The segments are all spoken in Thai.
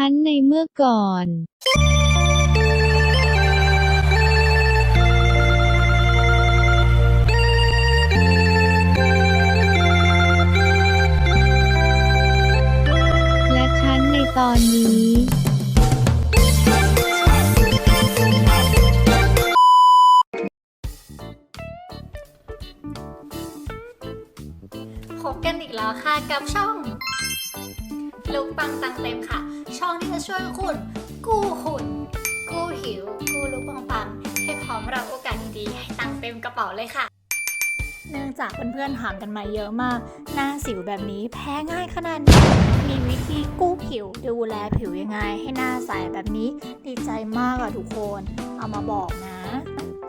ฉันในเมื่อก่อนและฉันในตอนนี้ พบกันอีกแล้วค่ะกับช่องลุกปังตังเต็มค่ะ ช่องที่จะช่วยคุณ กู้หุ่น กู้หิว กู้ลุกปังปังให้พร้อมรับโอกาสดีๆให้ตังเต็มกระเป๋าเลยค่ะ เนื่องจากเพื่อนๆถามกันมาเยอะมาก หน้าสิวแบบนี้แพ้ง่ายขนาดนี้ มีวิธีกู้ผิวดูแลผิวยังไง ให้หน้าใสแบบนี้ ดีใจมากอะทุกคน เอามาบอกนะ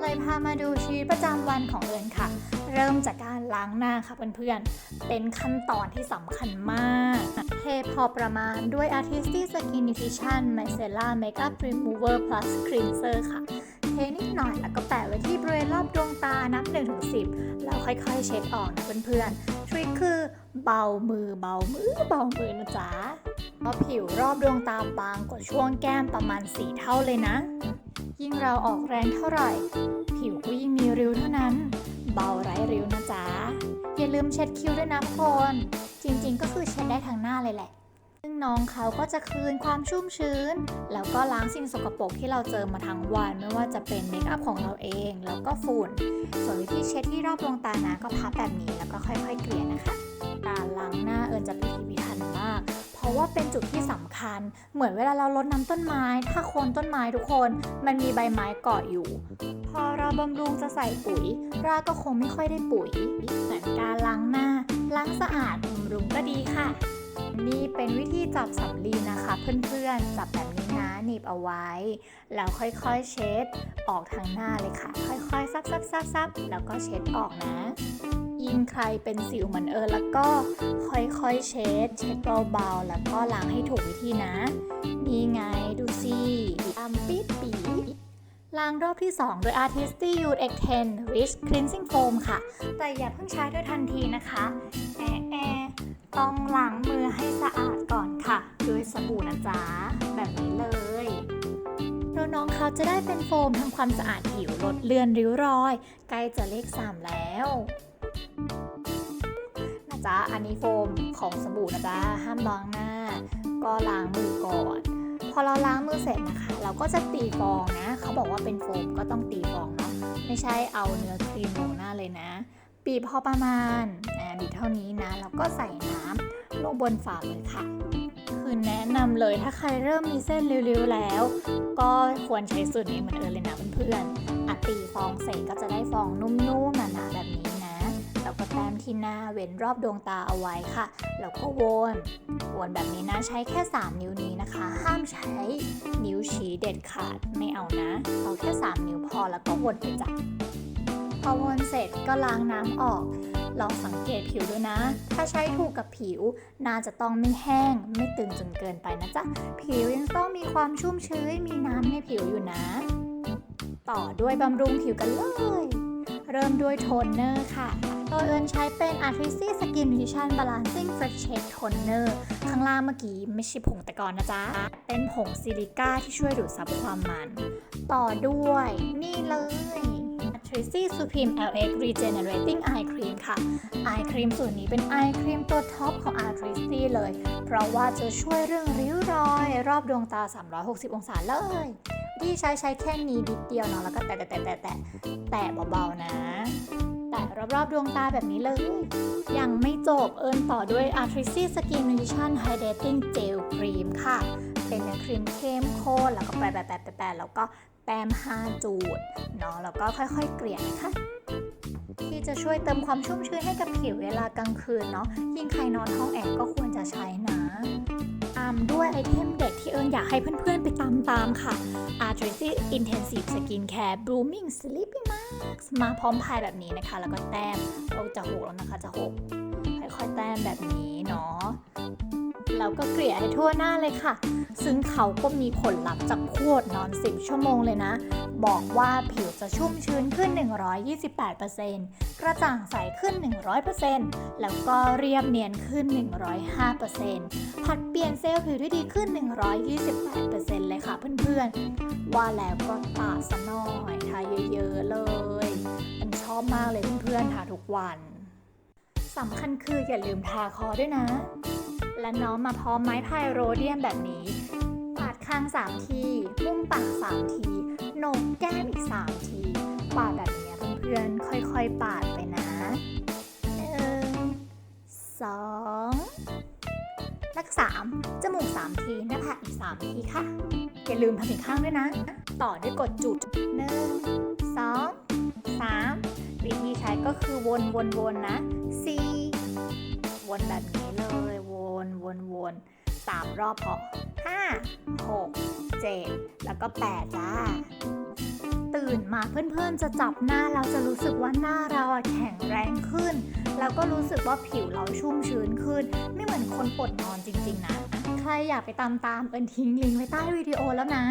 เลยพามาดูชีวิตประจำวันของเอิญค่ะ เริ่มจากการล้างหน้าค่ะเพื่อนๆ เป็นขั้นตอนที่สำคัญมากเทพอประมาณด้วย Artistic Skin Nutrition Micellar Makeup Remover Plus Cleanser ค่ะ เทนิดหน่อยแล้วก็แปะไว้ที่บริเวณรอบดวงตานับ1-10 แล้วค่อยๆ เช็ดออกนะเพื่อนๆ ทริคคือเบามือเบามือเบามือนะจ๊ะเพราะผิวรอบดวงตาบางกว่าช่วงแก้มประมาณ 4 เท่าเลยนะ ยิ่งเราออกแรงเท่าไหร่ ผิวก็ยิ่งมีริ้วเท่านั้น เบาไร้ริ้วนะจ๊ะ อย่าลืมเช็ดคิ้วด้วยนะทุกคน จริงๆ ก็คือเช็ดได้ทั้งหน้าเลยแหละ ซึ่งน้องเขาก็จะคืนความชุ่มชื้น แล้วก็ล้างสิ่งสกปรกที่เราเจอมาทั้งวันไม่ว่าจะเป็นเมคอัพของเราเอง แล้วก็ฝุ่น ส่วนวิธีเช็ดที่รอบดวงตานะก็พับแบบนี้แล้วก็ค่อยๆเกลี่ยนะคะ การล้างหน้าเอิญจะพิถี ว่าเป็นจุดที่สำคัญ เหมือนเวลาเรารดน้ำต้นไม้ ถ้าโคนต้นไม้ทุกคนมันมีใบไม้เกาะอยู่ พอเราบำรุงจะใส่ปุ๋ย รากก็คงไม่ค่อยได้ปุ๋ยเหมือนการล้างหน้า ล้างสะอาดบำรุงก็ดีค่ะ นี่เป็นวิธีจับสำลีนะคะ เพื่อนๆ จับแบบนี้นะหนีบเอาไว้ แล้วค่อยๆเช็ด ออกทางหน้าเลยค่ะ ค่อยๆซับซับซับซับแล้วก็เช็ดออกนะ ยิ่งใครเป็นสิวเหมือนเอิญแล้วก็ค่อยๆเช็ด เช็ดเบาๆแล้วก็ล้างให้ถูกวิธีนะ นี่ไงดูสิดำปิดปีล้างรอบที่ 2 โดย Artisty Youth X10 Rich Cleansing Foam ค่ะ แต่อย่าเพิ่งใช้โดยทันทีนะคะแอแอต้องล้างมือให้สะอาดก่อนค่ะ ด้วยสบู่นะจ๊ะ แบบนี้เลยน้องเขาจะได้เป็นโฟมทำความสะอาดผิวลดเลือนริ้วรอย ใกล้จะเลข 3 แล้ว อันนี้โฟมของสบู่นะจ๊ะห้ามล้างหน้า ก็ล้างมือก่อน พอเราล้างมือเสร็จนะคะ เราก็จะตีฟองนะ เขาบอกว่าเป็นโฟมก็ต้องตีฟองเนาะไม่ใช่เอาเนื้อครีมลงหน้าเลยนะบีบพอประมาณอ่าบีบเท่านี้นะแล้วก็ใส่น้ำลงบนฝาเลยค่ะคือแนะนำเลยถ้าใครเริ่มมีเส้นริ้วๆแล้ว ก็ควรใช้สูตรนี้เหมือนเอิญเลยนะเพื่อนๆอะตีฟองเสร็จก็จะได้ฟองนุ่มๆหนาๆแบบนี้ แล้วก็แต้มที่หน้าเว้นรอบดวงตาเอาไว้ค่ะ แล้วก็วนวนแบบนี้นะใช้แค่ 3 นิ้วนี้นะคะ ห้ามใช้นิ้วชี้เด็ดขาดไม่เอานะ เอาแค่ 3 นิ้วพอแล้วก็วนไปจับพอวนเสร็จก็ล้างน้ำออก ลองสังเกตผิวด้วยนะ ถ้าใช้ถูกกับผิวน่าจะต้องไม่แห้ง ไม่ตึงจนเกินไปนะจ๊ะ ผิวยังต้องมีความชุ่มชื้น มีน้ำในผิวอยู่นะ ต่อด้วยบำรุงผิวกันเลย เริ่มด้วยโทนเนอร์ค่ะ โดยเอิญใช้เป็น Artisi Skin Nutrition Balancing Fresh Shake Toner ข้างล่างเมื่อกี้ไม่ใช่ผงแต่ก่อนนะจ๊ะ เป็นผงซิลิก้าที่ช่วยดูดซับความมัน ต่อด้วยนี่เลย a r t i s i Supreme LX Regenerating Eye Cream ค่ะ Eye Cream ส่วนนี้เป็น Eye Cream ตัวท็อปของ Artistic เลย เพราะว่าจะช่วยเรื่องริ้วรอย รอบดวงตา 360 องศาเลยที่ใช้ใช้แค่นี้นิดเดียวเนาะแล้วก็แตะแตะแตะแตะแตะเบาๆนะะรอบๆดวงตาแบบนี้เลย ยังไม่จบเอิญต่อด้วย Artisty Skin Nutrition Hydrating Gel Cream ค่ะ เป็นเนื้อครีมเข้มข้นแล้วก็แปะแปะแปะแปะแล้วก็แต้ม5จูดเนาะแล้วก็ค่อยๆเกลี่ยนะคะที่จะช่วยเติมความชุ่มชื้นให้กับผิวเวลากลางคืนเนาะยิ่งใครนอนห้องแอร์ก็ควรจะใช้นะามด้วยไอเทมเด็ดที่เอิญอยากให้เพื่อนๆไปตามตามๆค่ะ Artistic Intensive Skin Care Blooming Sleeping Mask มาพร้อมพายแบบนี้นะคะ แล้วก็แต้มเราจะหกแล้วนะคะจะหกค่อยๆแต้มแบบนี้เนาะ แล้วก็เกลี่ยให้ทั่วหน้าเลยค่ะ ซึ่งเขาก็มีผลลัพธ์จากพูดนอน 10 ชั่วโมงเลยนะ บอกว่าผิวจะชุ่มชื้นขึ้น 128%กระจ่างใสขึ้น 100%แล้วก็เรียบเนียนขึ้น 105%ผัดเปลี่ยนเซลล์ผิวได้ดีขึ้น 128%เลยค่ะเพื่อนๆ ว่าแล้วก็ตาสะหน่อยทาเยอะๆเลยมันชอบมากเลยเพื่อนๆทาทุกวันสำคัญคืออย่าลืมทาคอด้วยนะ และน้องมาพร้อมไม้พายโรเดียมแบบนี้ ปาดข้าง3ที มุมปาก3ทีโหนกแก้มอีก3ที ปาดแบบนี้เพื่อนๆค่อยๆ ปาดไปนะหนึ่งสองลักสามจมูก3ทีหน้าผากอีก3ทีค่ะ อย่าลืมทำอีกข้างด้วยนะ ต่อด้วยกดจุดหนึ่งสองสามวิธีใช้ก็คือวนวนวนนะสี่วนแบบนี้ วนวนสามรอบพอห้าหกเจ็ดแล้วก็แปดจ้า ตื่นมาเพื่อนๆจะจับหน้าเราจะรู้สึกว่าหน้าเราแข็งแรงขึ้น แล้วก็รู้สึกว่าผิวเราชุ่มชื้นขึ้น ไม่เหมือนคนปวดนอนจริงๆนะ ใครอยากไปตามตามเอิญทิ้งลิงก์ไว้ใต้วิดีโอแล้วนะ